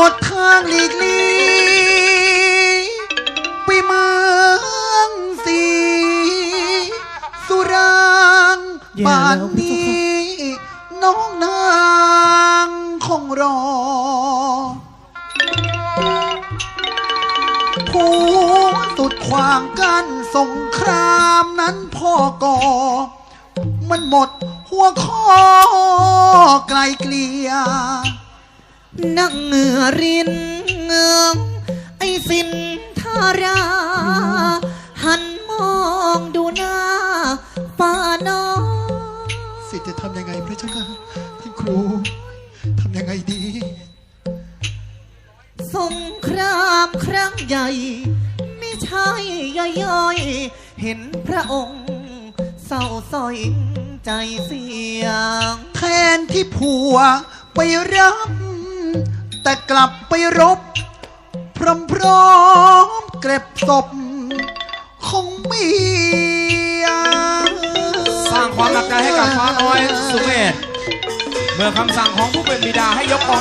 มดทางหลีกลี่ไปเมืองสีสุรางบ้านนี้ น้องนางคงรอ ผู้สุดขวางกันสงครามนั้นพ่อก่อ มันหมดหัวข้อไกลเกลี่ย นั่งเหงื่อรินเงืองไอ้สินทารา หันมองดูหน้าป่าน้องสิทธิ์จะทำยังไงพระเจ้าค่ะท่านครูทำยังไงดี สงครามครั้งใหญ่ ไม่ใช่ย่อยๆ เห็นพระองค์เศร้าสร้อยใจเสียง แทนที่ผัวไปรับ แต่กลับไปรบ พร้อมพร้อมๆเก็บศพของเมียสร้างความหนักใจให้กับฟ้าน้อยสุเมธเมื่อคำสั่งของผู้เป็นบิดาให้ยกกอง